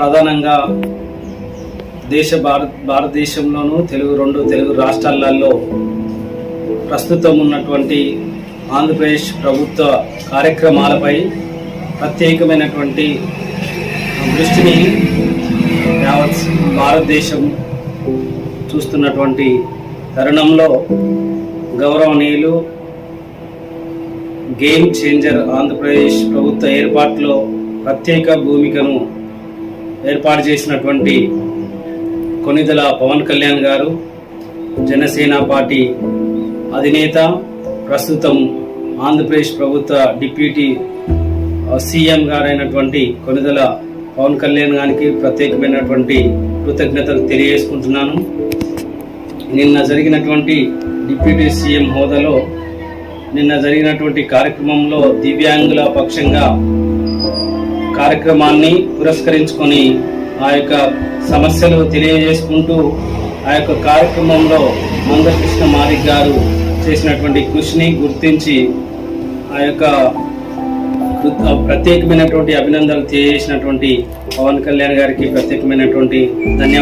ప్రధానంగా దేశ భారత భారతదేశంలోనూ తెలుగు రెండు తెలుగు రాష్ట్రాలలో ప్రస్తుతం ఉన్నటువంటి ఆంధ్రప్రదేశ్ ప్రభుత్వ కార్యక్రమాలపై ప్రత్యేకమైనటువంటి దృష్టిని యావత్ భారతదేశం చూస్తున్నటువంటి తరుణంలో గౌరవనీయులు గేమ్ చేంజర్ ఆంధ్రప్రదేశ్ ప్రభుత్వ ఏర్పాటులో ప్రత్యేక భూమికను ఏర్పాటు చేసినటువంటి కొనిదల పవన్ కళ్యాణ్ గారు జనసేన పార్టీ అధినేత ప్రస్తుతం ఆంధ్రప్రదేశ్ ప్రభుత్వ డిప్యూటీ సీఎం గారైనటువంటి కొనిదల పవన్ కళ్యాణ్ గారికి ప్రత్యేకమైనటువంటి కృతజ్ఞతలు తెలియజేసుకుంటున్నాను. నిన్న జరిగినటువంటి డిప్యూటీ సీఎం హోదాలో నిన్న జరిగినటువంటి కార్యక్రమంలో దివ్యాంగుల పక్షంగా కార్యక్రమాన్ని పురస్కరించుకొని ఆ యొక్క సమస్యలు తెలియజేసుకుంటూ ఆ యొక్క కార్యక్రమంలో మందకృష్ణ మాలిక్ గారు చేసినటువంటి కృషిని గుర్తించి ఆ యొక్క ప్రత్యేకమైనటువంటి అభినందనలు తెలియజేసినటువంటి పవన్ కళ్యాణ్ గారికి ప్రత్యేకమైనటువంటి ధన్యవాదాలు.